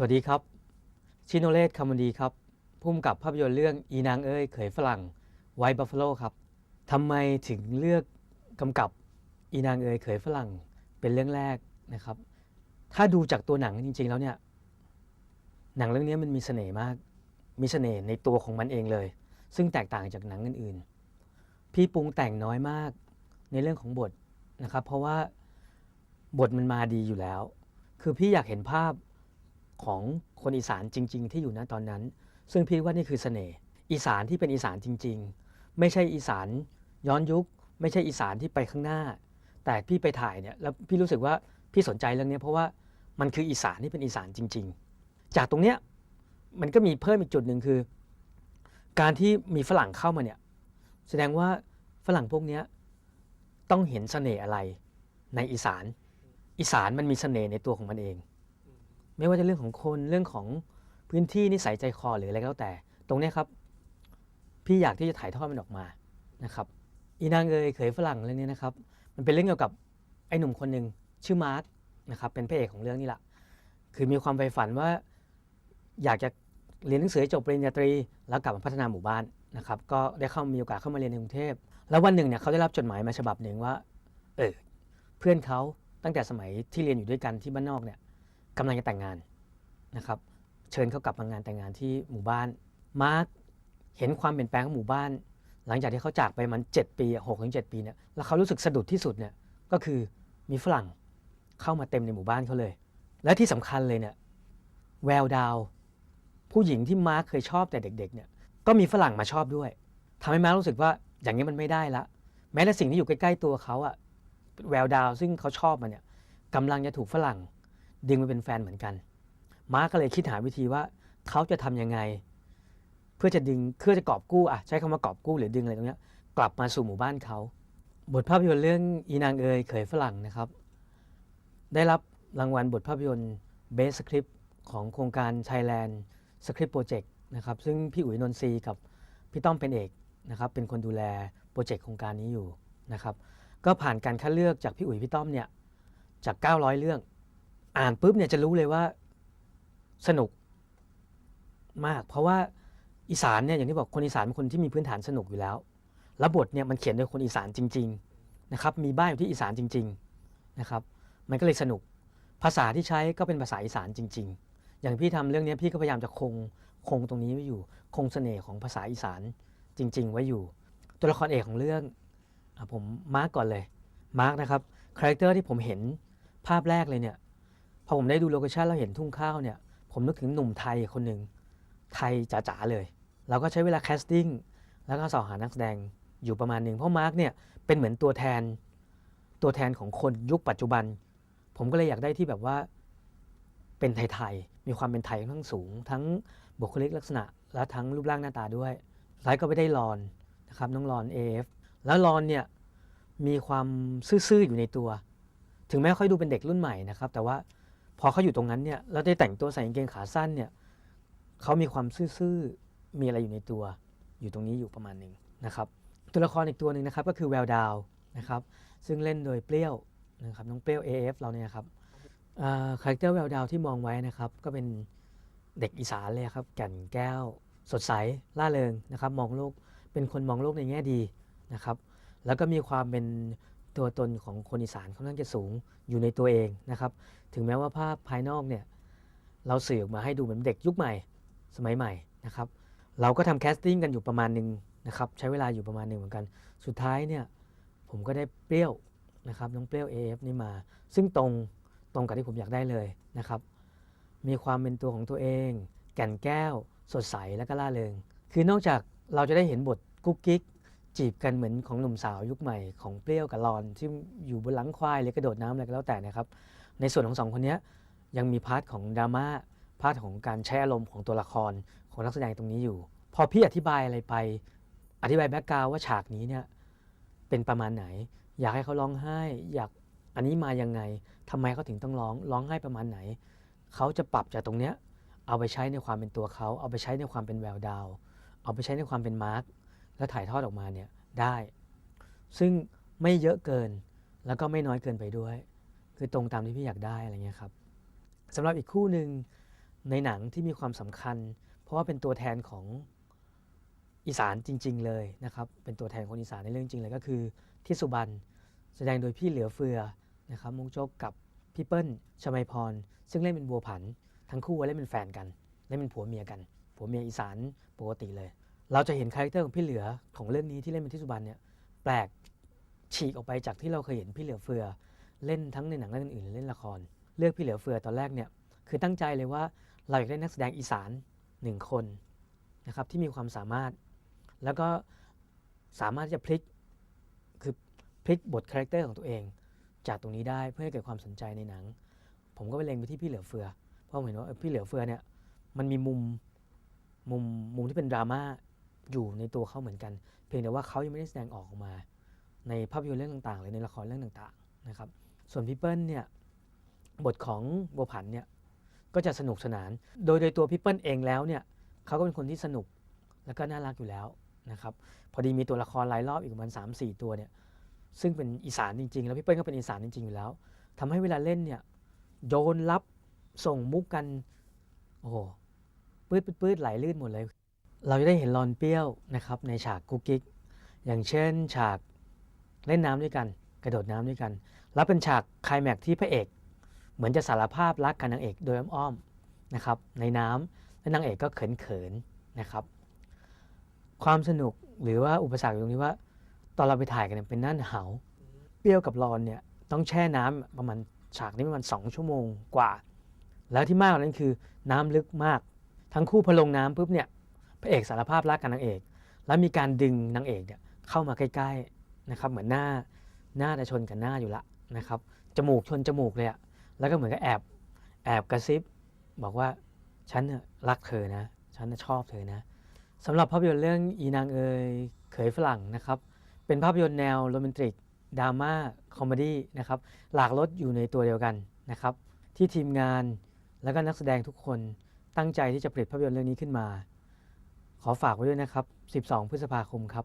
สวัสดีครับ ชินโนเลตคามุดีครับพุ่มกับภาพยนตร์เรื่องอีนางเอ้ยเขยฝรั่งไวบัฟฟาโลครับทำไมถึงเลือกกำกับอีนางเอ้ยเขยฝรั่งเป็นเรื่องแรกนะครับ ถ้าดูจากตัวหนังจริง ๆ แล้วเนี่ย หนังเรื่องนี้มันมีเสน่ห์มาก มีเสน่ห์ในตัวของมันเองเลย ซึ่งแตกต่างจากหนังอื่นๆ พี่ปรุงแต่งน้อยมากในเรื่องของบทนะครับ เพราะว่าบทมันมาดีอยู่แล้ว คือพี่อยากเห็นภาพ ของคนอีสานจริง ๆ ที่อยู่ณตอนนั้น ซึ่งพี่ว่านี่คือเสน่ห์อีสานที่เป็นอีสานจริง ๆ ไม่ใช่อีสานย้อนยุค ไม่ใช่อีสานที่ไปข้างหน้า แต่พี่ไปถ่ายเนี่ยแล้วพี่รู้สึกว่าพี่สนใจเรื่องนี้เพราะว่ามันคืออีสานที่เป็นอีสานจริง ๆ จากตรงเนี้ยมันก็มีเพิ่มอีกจุดหนึ่งคือ การที่มีฝรั่งเข้ามาเนี่ยแสดงว่าฝรั่งพวกเนี้ยต้องเห็นเสน่ห์อะไรในอีสาน อีสานมันมีเสน่ห์ในตัวของมันเอง ไม่ว่าจะเรื่องของคนเรื่องของพื้นที่นิสัยใจคอหรืออะไรก็แล้วแต่ ตรงนี้ครับ พี่อยากที่จะถ่ายทอดมันออกมานะครับ อีนางเอยเขยฝรั่งเรื่องนี้นะครับ มันเป็นเรื่องเกี่ยวกับไอ้หนุ่มคนหนึ่งชื่อมาร์คนะครับเป็นพระเอกของเรื่องนี้แหละคือมีความใฝ่ฝันว่าอยากจะเรียนหนังสือจบปริญญาตรี แล้วกลับมาพัฒนาหมู่บ้านนะครับก็ได้เข้ามีโอกาสเข้ามาเรียนในกรุงเทพแล้ววันหนึ่งเนี่ยเขาได้รับจดหมายมาฉบับหนึ่งว่าเออเพื่อนเขาตั้งแต่สมัยที่เรียนอยู่ด้วยกันที่บ้านนอกเนี่ย กำลังจะแต่งงานนะครับ เชิญเขากลับมางานแต่งงานที่หมู่บ้าน มาร์คเห็นความเปลี่ยนแปลงของหมู่บ้าน หลังจากที่เขาจากไปมัน 7 ปีหกถึงเปีเนี่ยแล้วเขารู้สึกสะดุดที่สุดเนี่ยก็คือมีฝรั่งเข้ามาเต็มในหมู่บ้านเขาเลย และที่สำคัญเลยเนี่ยแววดาว ผู้หญิงที่มาร์คเคยชอบแต่เด็กๆเนี่ยก็มีฝรั่งมาชอบด้วยทำให้มาร์ครู้สึกว่าอย่างนี้มันไม่ได้ละ แม้แต่สิ่งที่อยู่ใกล้ๆตัวเขาอะแววดาวซึ่งเขาชอบมันเนี่ยกำลังจะถูกฝรั่ง ดึงมาเป็นแฟนเหมือนกันมาร์ก็เลยคิดหาวิธีว่าเขาจะทำยังไง เพื่อจะดึงเพื่อจะกอบกู้อะใช้คำว่ากอบกู้หรือดึงอะไรตรงนี้กลับมาสู่หมู่บ้านเขา บทภาพยนตร์เรื่องอีนางเอยเขยฝรั่งนะครับ ได้รับรางวัลบทภาพยนตร์ Best Script ของโครงการ Thailand Script Project นะครับซึ่งพี่อุ๋ยนนทรีกับพี่ต้อมเป็นเอกนะครับเป็นคนดูแลโปรเจกต์โครงการนี้อยู่นะครับก็ผ่านการคัดเลือกจากพี่อุ๋ยพี่ต้อมเนี่ยจาก 900 เรื่อง อ่านปุ๊บเนี่ยจะรู้เลยว่าสนุกมาก เพราะว่าอีสานเนี่ยอย่างที่บอกคนอีสานเป็นคนที่มีพื้นฐานสนุกอยู่แล้วแล้วบทเนี่ยมันเขียนโดยคนอีสานจริง ๆนะครับ มีบ้านอยู่ที่อีสานจริง ๆนะครับ มันก็เลยสนุก ภาษาที่ใช้ก็เป็นภาษาอีสานจริง ๆ อย่างพี่ทำเรื่องนี้พี่ก็พยายามจะคงคงตรงนี้ไว้อยู่ คงเสน่ห์ของภาษาอีสานจริง ๆ ไว้อยู่ ตัวละครเอกของเรื่องอผมมาร์กก่อนเลยมาร์กนะครับคาแรคเตอร์ที่ผมเห็นภาพแรกเลยเนี่ย พอผมได้ดูโลเคชั่นแล้วเห็นทุ่งข้าวเนี่ยผมนึกถึงหนุ่มไทยคนหนึ่งไทยจ๋าๆเลยเราก็ใช้เวลาแคสติ้งแล้วก็สอบหานักแสดงอยู่ประมาณหนึ่งเพราะมาร์กเนี่ยเป็นเหมือนตัวแทนตัวแทนของคนยุคปัจจุบัน ผมก็เลยอยากได้ที่แบบว่าเป็นไทยๆมีความเป็นไทยค่อนข้งสูง ทั้งบุคลิกลักษณะ และทั้งรูปร่างหน้าตาด้วยสุดท้ายก็ไปได้รอนนะครับน้องรอน AF แล้วรอนเนี่ยมีความซื่อๆอยู่ในตัว ถึงแม้ค่อยดูเป็นเด็กรุ่นใหม่นะครับ แต่ว่า พอเขาอยู่ตรงนั้นเนี่ยแล้วได้แต่งตัวใส่กางเกงขาสั้นเนี่ยเขามีความซื่อๆมีอะไรอยู่ในตัว อยู่ตรงนี้อยู่ประมาณหนึ่งนะครับ ตัวละครอีกตัวหนึ่งนะครับก็คือแววดาวนะครับ ซึ่งเล่นโดยเปรี้ยวนะครับน้องเปรี้ยว AF เราเนี่ยครับคาแรคเตอร์แววดาวที่มองไว้นะครับก็เป็นเด็กอีสานเลยครับแก่นแก้ว สดใสล่าเริงนะครับ มองโลกเป็นคนมองโลกในแง่ดีนะครับ แล้วก็มีความเป็น ตัวตนของคนอีสานค่อนข้างจะสูงอยู่ในตัวเองนะครับ ถึงแม้ว่าภาพภายนอกเนี่ยเราสื่อออกมาให้ดูเหมือนเด็กยุคใหม่สมัยใหม่นะครับ เราก็ทำแคสติ้งกันอยู่ประมาณหนึ่งนะครับใช้เวลาอยู่ประมาณหนึ่งเหมือนกัน สุดท้ายเนี่ยผมก็ได้เปรี้ยวนะครับน้องเปรี้ยว AF นี่มา ซึ่งตรงตรงกับที่ผมอยากได้เลยนะครับ มีความเป็นตัวของตัวเอง แก่นแก้ว สดใสและก็ล่าเริง คือนอกจากเราจะได้เห็นบทกุ๊กกิ๊ก จีบกันเหมือนของหนุ่มสาวยุคใหม่ของเปรี้ยวกับรอนที่อยู่บนหลังควายหรือกระโดดน้ำอะไรก็แล้วแต่นะครับ ในส่วนของสองคนนี้ยังมีพาร์ทของดราม่าพาร์ทของการใช้อารมณ์ของตัวละครของนักแสดงตรงนี้อยู่ พอพี่อธิบายอะไรไป อธิบายแบ็กกราวว่าฉากนี้เนี่ยเป็นประมาณไหน อยากให้เขาร้องไห้อยากอันนี้มายังไงทำไมเขาถึงต้องร้องร้องไห้ประมาณไหน เขาจะปรับจากตรงเนี้ยเอาไปใช้ในความเป็นตัวเขา เอาไปใช้ในความเป็นแววดาว เอาไปใช้ในความเป็นมาร์ก แล้วถ่ายทอดออกมาเนี่ยได้ ซึ่งไม่เยอะเกินแล้วก็ไม่น้อยเกินไปด้วย คือตรงตามที่พี่อยากได้อะไรเงี้ยครับสำหรับอีกคู่หนึ่งในหนังที่มีความสำคัญ เพราะว่าเป็นตัวแทนของอีสานจริง ๆ เลยนะครับ เป็นตัวแทนคนอีสานในเรื่องจริงเลยก็คือทิศสุบรรณแสดงโดยพี่เหลือเฟือนะครับมุกโจกกับพี่เปิ้ลชมัยพร ซึ่งเล่นเป็นบัวผัน ทั้งคู่เล่นเป็นแฟนกันเล่นเป็นผัวเมียกันผัวเมียอีสานปกติเลย เราจะเห็นคาแรคเตอร์ของพี่เหลือของเรื่องนี้ที่เล่นเป็นทิศสุบรรณเนี่ยแปลกฉีกออกไปจากที่เราเคยเห็นพี่เหลือเฟือ เล่นทั้งในหนังเรื่องอื่นๆเล่นละคร เลือกพี่เหลือเฟือตอนแรกเนี่ยคือตั้งใจเลยว่าเราอยากได้นักแสดงอีสานหนึ่งคนนะครับที่มีความสามารถ แล้วก็สามารถที่จะพลิกคือพลิกบทคาแรคเตอร์ของตัวเอง จากตรงนี้ได้เพื่อให้เกิดความสนใจในหนัง ผมก็ไปเล็งไปที่พี่เหลือเฟือเพราะผมเห็นว่าพี่เหลือเฟือเนี่ยมันมีมุมมุมมุมที่เป็นดราม่า อยู่ในตัวเขาเหมือนกัน เพียงแต่ว่าเขายังไม่ได้แสดงออกมา ในภาพยนตร์เรื่องต่างๆ หรือในละครเรื่องต่างๆนะครับ ส่วนพี่เปิ้ลเนี่ยบทของบัวผันเนี่ยก็จะสนุกสนาน โดยโดยตัวพี่เปิ้ลเองแล้วเนี่ยเขาก็เป็นคนที่สนุกแล้วก็น่ารักอยู่แล้วนะครับ พอดีมีตัวละครรายรอบอีกประมาณสามสี่ตัวเนี่ยซึ่งเป็นอีสานจริงๆ แล้วพี่เปิ้ลก็เป็นอีสานจริงๆอยู่แล้วทำให้เวลาเล่นเนี่ยโยนรับส่งมุกกันโอ้โหปืดปืดปืดไหลลื่นหมดเลย เราจะได้เห็นรอนเปรี้ยวนะครับในฉากกุ๊กกิ๊กอย่างเช่น ฉากเล่นน้ำด้วยกัน กระโดดน้ำด้วยกัน แล้วเป็นฉากคลแม็กซ์ที่พระเอก เหมือนจะสารภาพรักกับนางเอกโดยอ้อมๆนะครับในน้ำและนางเอกก็เขินๆนะครับ ความสนุกหรือว่าอุปสรรคอยู่ตรงนี้ว่า ตอนเราไปถ่ายกันเป็นหน้าหนาวเปรี้ยวกับรอนเนี่ยต้องแช่น้ำประมาณฉากนี้ประมาณสองชั่วโมงกว่า แล้วที่มากกว่านั้นคือน้ำลึกมาก ทั้งคู่พอลงน้ำปุ๊บเนี่ย พระเอกสารภาพรักกับนางเอก แล้วมีการดึงนางเอกเนี่ยเข้ามาใกล้ๆนะครับเหมือนหน้าหน้าจะชนกับหน้าอยู่ละนะครับจมูกชนจมูกเลยอะแล้วก็เหมือนกับแอบแอบกระซิบบอกว่าฉันรักเธอนะ ฉันชอบเธอนะสำหรับภาพยนตร์เรื่องอีนางเอยเขยฝรั่งนะครับเป็นภาพยนตร์แนวโรแมนติกดราม่าคอมเมดี้นะครับหลากรสอยู่ในตัวเดียวกันนะครับที่ทีมงานและก็นักแสดงทุกคนตั้งใจที่จะผลิตภาพยนตร์เรื่องนี้ขึ้นมา ขอฝากไว้ด้วยนะครับ 12 พฤษภาคมครับ